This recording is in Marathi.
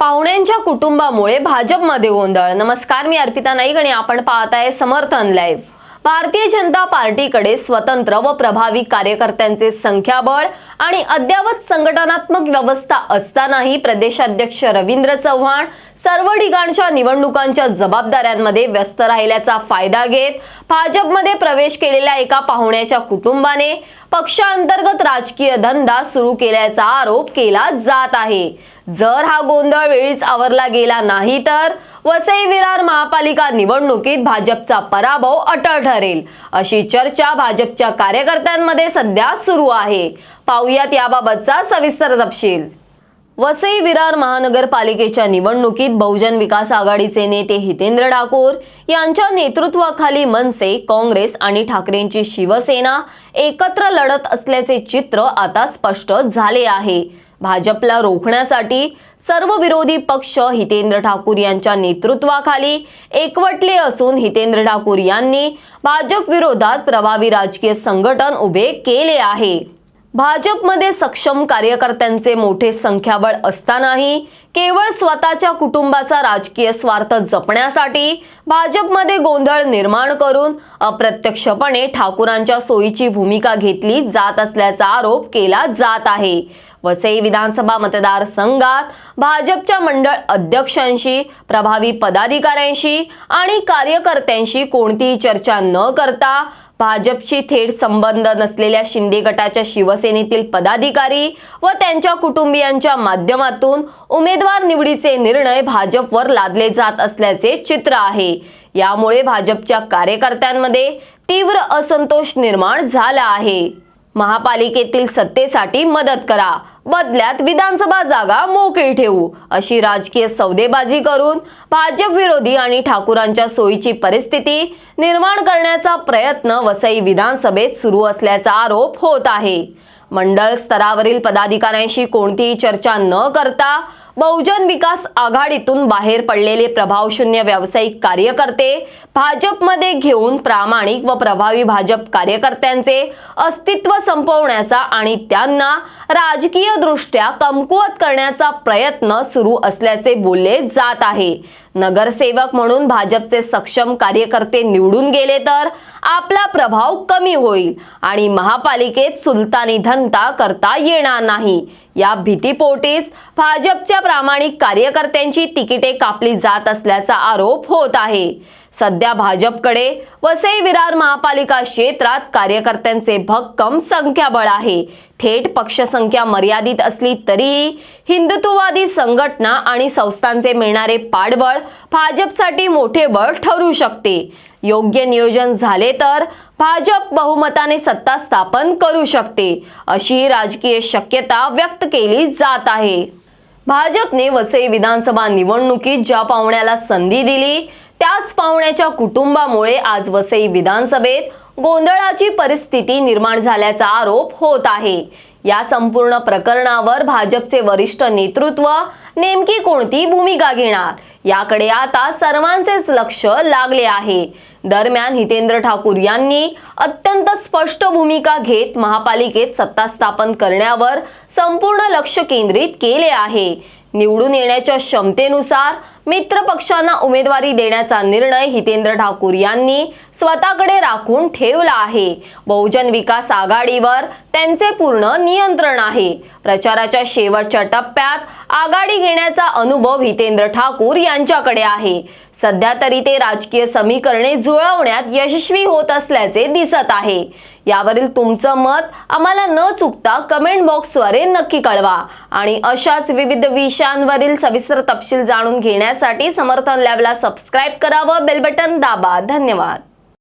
पाहुण्यांच्या कुटुंबामुळे भाजपमध्ये गोंधळ. नमस्कार मी अर्पिता नाईक आणि आपण पाहत आहे समर्थन लाईव्ह. भारतीय जनता पार्टीकडे स्वतंत्र व प्रभावी कार्यकर्त्यांचे संख्याबळ आणि अद्यावत संघटनात्मक व्यवस्था असतानाही प्रदेशाध्यक्ष रवींद्र चव्हाण सर्व ठिकाणच्या निवडणुकांच्या जबाबदाऱ्यांमध्ये व्यस्त राहिल्याचा फायदा घेत भाजपमध्ये प्रवेश केलेल्या एका पाहुण्याच्या कुटुंबाने पक्षांतर्गत राजकीय धंदा सुरू केल्याचा आरोप केला जात आहे. जर हा गोंधळ वेळीच आवरला गेला नाही तर वसई विरार महापालिका निवडणुकीत भाजपचा पराभव अटळ ठरेल. अशी चर्चा भाजपच्या कार्यकर्त्यांमध्ये सध्या सुरू आहे. पाहुयात याबाबतचा सविस्तर तपशील. वसई विरार महानगरपालिकेच्या निवडणुकीत बहुजन विकास आघाडीचे नेते हितेंद्र ठाकूर यांच्या नेतृत्वाखाली मनसे काँग्रेस आणि ठाकरेंची शिवसेना एकत्र लढत असल्याचे चित्र आता स्पष्ट झाले आहे. भाजपला रोखण्यासाठी सर्व विरोधी पक्ष हितेंद्र ठाकूर यांच्या नेतृत्वाखाली एकवटले असून हितेंद्र ठाकूर यांनी भाजप विरोधात प्रभावी राजकीय संघटन उभे केले आहे. भाजपमध्ये सक्षम कार्यकर्त्यांचे मोठे संख्याबळ असतानाही केवळ स्वतःच्या कुटुंबाचा राजकीय स्वार्थ जपण्यासाठी भाजपमध्ये गोंधळ निर्माण करून अप्रत्यक्षपणे ठाकूरांच्या सोयीची भूमिका घेतली जात असल्याचा आरोप केला जात आहे. वसई विधानसभा मतदारसंघात भाजपच्या मंडळ अध्यक्षांशी प्रभावी पदाधिकाऱ्यांशी आणि कार्यकर्त्यांशी कोणतीही चर्चा न करता भाजपशी थेट संबंध नसलेल्या शिंदे गटाच्या शिवसेनेतील पदाधिकारी व त्यांच्या कुटुंबियांच्या माध्यमातून उमेदवार निवडीचे निर्णय भाजपवर लादले जात असल्याचे चित्र आहे. यामुळे भाजपच्या कार्यकर्त्यांमध्ये तीव्र असंतोष निर्माण झाला आहे. महापालिकेतील सत्तेसाठी मदत करा. बदल्यात विधानसभा जागा मोकळी ठेवू. अशी राजकीय सौदेबाजी करून भाजप विरोधी आणि ठाकूरांच्या सोयीची परिस्थिती निर्माण करण्याचा प्रयत्न वसई विधानसभेत सुरू असल्याचा आरोप होत आहे. मंडळ स्तरावरील पदाधिकाऱ्यांशी कोणतीही चर्चा न करता बहुजन विकास आघाडीतून बाहेर पडलेले प्रभावशून्य व्यावसायिक कार्यकर्ते भाजपमध्ये घेऊन प्रामाणिक व प्रभावी भाजप कार्यकर्त्यांचे अस्तित्व संपवण्याचा आणि त्यांना राजकीय दृष्ट्या कमकुवत करण्याचा प्रयत्न सुरू असल्याचे बोलले जात आहे. नगरसेवक म्हणून भाजपचे सक्षम कार्यकर्ते निवडून गेले तर आपला प्रभाव कमी होईल आणि महापालिकेत सुलतानी धनता करता येणार नाही. या भीतीपोटीस भाजपच्या प्रामाणिक कार्यकर्त्यांची तिकिटे कापली जात असल्याचा आरोप होत आहे. सध्या भाजपकडे वसई विरार महापालिका क्षेत्रात कार्यकर्त्यांचे भक्कम संख्याबळ आहे. थेट पक्षसंख्या मर्यादित असली तरीही हिंदुत्ववादी संघटना आणि संस्थांचे मिळणारे पाठबळ भाजपसाठी मोठे बळ ठरू शकते. योग्य नियोजन झाले तर भाजप बहुमताने सत्ता स्थापन करू शकते अशी राजकीय शक्यता व्यक्त केली जात आहे. भाजपने वसई विधानसभा निवडणुकीत ज्या पाहुण्याला संधी दिली त्याच पाहुण्याच्या कुटुंबामुळे आज वसई विधानसभेत गोंधळाची परिस्थिती निर्माण झाल्याचा आरोप होत आहे. या संपूर्ण प्रकरणावर भाजपचे वरिष्ठ नेतृत्व नेमकी कोणती भूमिका घेणार? याकडे आता सर्वांचेच लक्ष लागले आहे. दरम्यान हितेंद्र ठाकूर यांनी अत्यंत स्पष्ट भूमिका घेत महापालिकेत सत्ता स्थापन करण्यावर संपूर्ण लक्ष केंद्रित केले आहे. निवडून येण्याच्या क्षमतेनुसार मित्र पक्षांना उमेदवारी देण्याचा निर्णय हितेंद्र ठाकूर यांनी स्वतःकडे राखून ठेवला आहे. बहुजन विकास आघाडीवर त्यांचे पूर्ण नियंत्रण आहे. प्रचाराच्या शेवटच्या टप्प्यात आघाडी घेण्याचा अनुभव हितेंद्र ठाकूर यांच्याकडे आहे. सध्या तरी ते राजकीय समीकरणे जुळवण्यात यशस्वी होत असल्याचे दिसत आहे. यावरील तुमचं मत आम्हाला न चुकता कमेंट बॉक्सद्वारे नक्की कळवा आणि अशाच विविध विषयांवरील सविस्तर तपशील जाणून घेण्यासाठी समर्थन लॅबला सबस्क्राईब करा व बेल बटन दाबा. धन्यवाद.